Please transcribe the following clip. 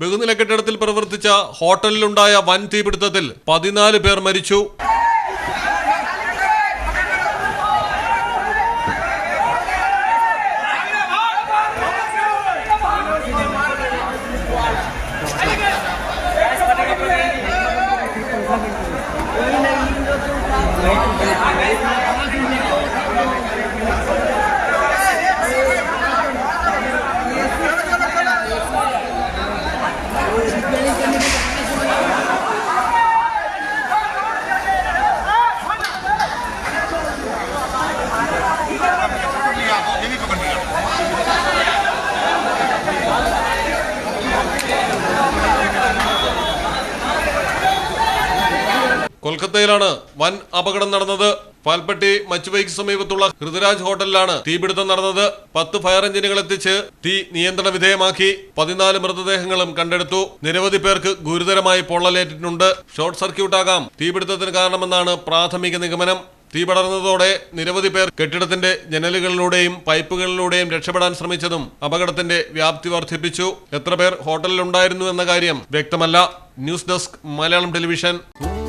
ബഹുനില കെട്ടിടത്തിൽ പ്രവർത്തിച്ച ഹോട്ടലിലുണ്ടായ വൻ തീപിടുത്തത്തിൽ പതിനാല് പേർ മരിച്ചു. കൊൽക്കത്തയിലാണ് വൻ അപകടം നടന്നത്. പാൽപ്പെട്ടി മച്ചുവൈക്ക് സമീപത്തുള്ള ഹൃദരാജ് ഹോട്ടലിലാണ് തീപിടുത്തം നടന്നത്. പത്ത് ഫയർ എഞ്ചിനുകൾ എത്തിച്ച് തീ നിയന്ത്രണ വിധേയമാക്കി. പതിനാല് മൃതദേഹങ്ങളും കണ്ടെടുത്തു. നിരവധി പേർക്ക് ഗുരുതരമായി പൊള്ളലേറ്റിട്ടുണ്ട്. ഷോർട്ട് സർക്യൂട്ട് ആകാം തീപിടുത്തത്തിന് കാരണമെന്നാണ് പ്രാഥമിക നിഗമനം. തീ പടർന്നതോടെ നിരവധി പേർ കെട്ടിടത്തിന്റെ ജനലുകളിലൂടെയും പൈപ്പുകളിലൂടെയും രക്ഷപ്പെടാൻ ശ്രമിച്ചതും അപകടത്തിന്റെ വ്യാപ്തി വർദ്ധിപ്പിച്ചു. എത്ര പേർ ഹോട്ടലിലുണ്ടായിരുന്നു എന്ന കാര്യം വ്യക്തമല്ല. News desk Malayalam television.